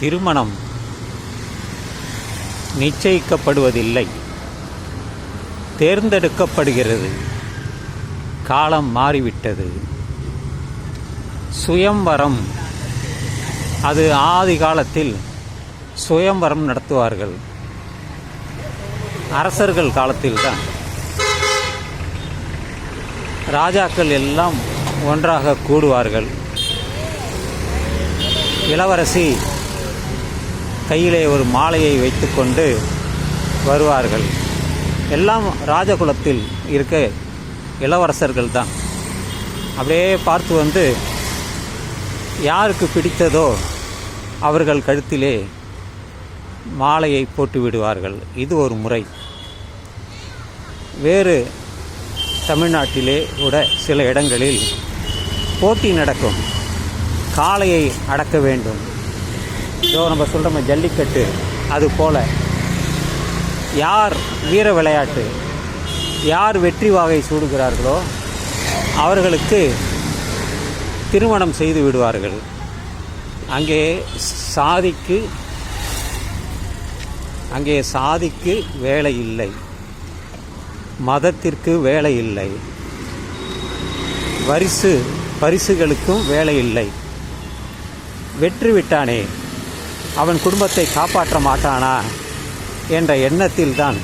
திருமணம் நிச்சயிக்கப்படுவதில்லை. தேர்ந்தெடுக்கப்படுகிறது. காலம் மாறிவிட்டது. சுயம்வரம். அது ஆதி காலத்தில் சுயம்வரம் நடத்துவார்கள். அரசர்கள் காலத்தில்தான். ராஜாக்கள் எல்லாம் ஒன்றாக கூடுவார்கள். இளவரசி கையிலே ஒரு மாலையை வைத்துக்கொண்டு வருவார்கள். எல்லாம் ராஜகுலத்தில் இருக்க இளவரசர்கள் தான் அப்படியே பார்த்து வந்து யாருக்கு பிடித்ததோ அவர்கள் கழுத்திலே மாலையை போட்டு விடுவார்கள். இது ஒரு முறை. வேறு தமிழ்நாட்டிலே கூட சில இடங்களில் போட்டி நடக்கும். காளையை அடக்க வேண்டும். இதோ நம்ம சொல்கிறோம் ஜல்லிக்கட்டு அது போல். யார் வீர விளையாட்டு யார் வெற்றி வாகை சூடுகிறார்களோ அவர்களுக்கு திருமணம் செய்து விடுவார்கள். அங்கே சாதிக்கு அங்கே சாதிக்கு வேலை இல்லை. மதத்திற்கு வேலை இல்லை. வரிசு பரிசுகளுக்கும் வேலை இல்லை. வெற்றி விட்டானே. அவன் குடும்பத்தை காப்பாற்ற மாட்டானா என்ற எண்ணத்தில்தான்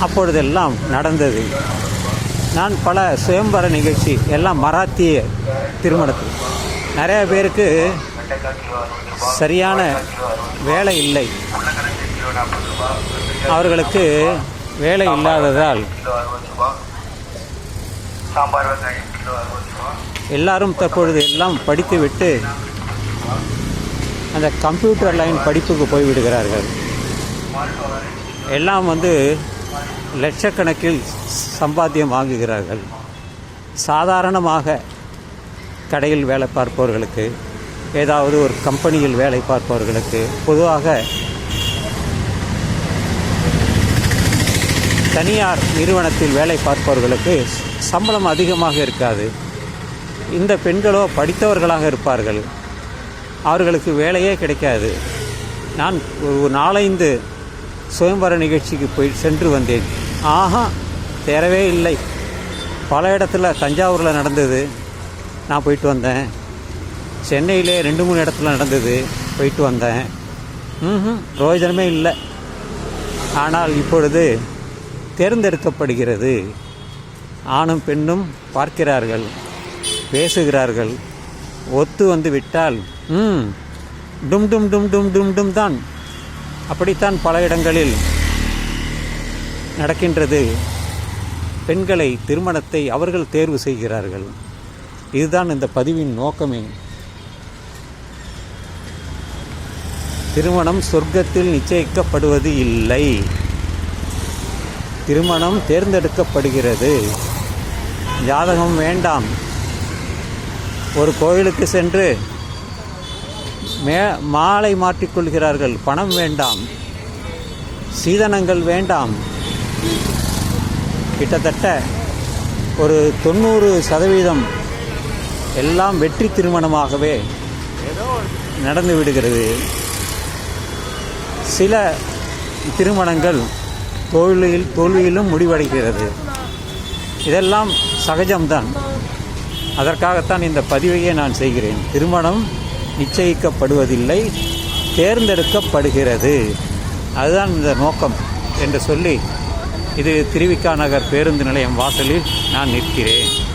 அப்பொழுதெல்லாம் நடந்தது. நான் பல சுயம்பர நிகழ்ச்சி எல்லாம் மராத்திய திருமணத்தில். நிறைய பேருக்கு சரியான வேலை இல்லை. அவர்களுக்கு வேலை இல்லாததால் எல்லாரும் தற்பொழுது எல்லாம் படித்துவிட்டு அந்த கம்ப்யூட்டர் லைன் படிப்புக்கு போய்விடுகிறார்கள் எல்லாம் வந்து லட்சக்கணக்கில் சம்பாத்தியம் வாங்குகிறார்கள். சாதாரணமாக கடையில் வேலை பார்ப்பவர்களுக்கு ஏதாவது ஒரு கம்பெனியில் வேலை பார்ப்பவர்களுக்கு பொதுவாக தனியார் நிறுவனத்தில் வேலை பார்ப்பவர்களுக்கு சம்பளம் அதிகமாக இருக்காது. இந்த பெண்களோ படித்தவர்களாக இருப்பார்கள். அவர்களுக்கு வேலையே கிடைக்காது. நான் ஒரு நாலைந்து சுயம்பர நிகழ்ச்சிக்கு போய் சென்று வந்தேன். ஆஹா தேரவே இல்லை. பல இடத்துல தஞ்சாவூரில் நடந்தது. நான் போயிட்டு வந்தேன். சென்னையிலே ரெண்டு மூணு இடத்துல நடந்தது. போயிட்டு வந்தேன். ம் பிரயோஜனமே இல்லை. ஆனால் இப்பொழுது தேர்ந்தெடுக்கப்படுகிறது. ஆணும் பெண்ணும் பார்க்கிறார்கள் பேசுகிறார்கள். ஒத்து வந்து விட்டால் ம் டும் டும் டும் டும் டும் டும் தான். அப்படித்தான் பல இடங்களில் நடக்கின்றது. பெண்களை திருமணத்தை அவர்கள் தேர்வு செய்கிறார்கள். இதுதான் இந்த பதிவின் நோக்கமே. திருமணம் சொர்க்கத்தில் நிச்சயிக்கப்படுவது இல்லை. திருமணம் தேர்ந்தெடுக்கப்படுகிறது. ஜாதகம் வேண்டாம். ஒரு கோயிலுக்கு சென்று மே மாலை மாற்றிக்கொள்கிறார்கள். பணம் வேண்டாம். சீதனங்கள் வேண்டாம். கிட்டத்தட்ட ஒரு தொண்ணூறு சதவீதம் எல்லாம் வெற்றி திருமணமாகவே நடந்து விடுகிறது. சில திருமணங்கள் தோல்வியில் தோல்வியிலும் முடிவடைகிறது. இதெல்லாம் சகஜம்தான். அதற்காகத்தான் இந்த பதிவையே நான் செய்கிறேன். திருமணம் நிச்சயிக்கப்படுவதில்லை தேர்ந்தெடுக்கப்படுகிறது. அதுதான் இந்த நோக்கம் என்று சொல்லி இது திருவிக்கா நகர் பேருந்து நிலையம் வாசலில் நான் நிற்கிறேன்.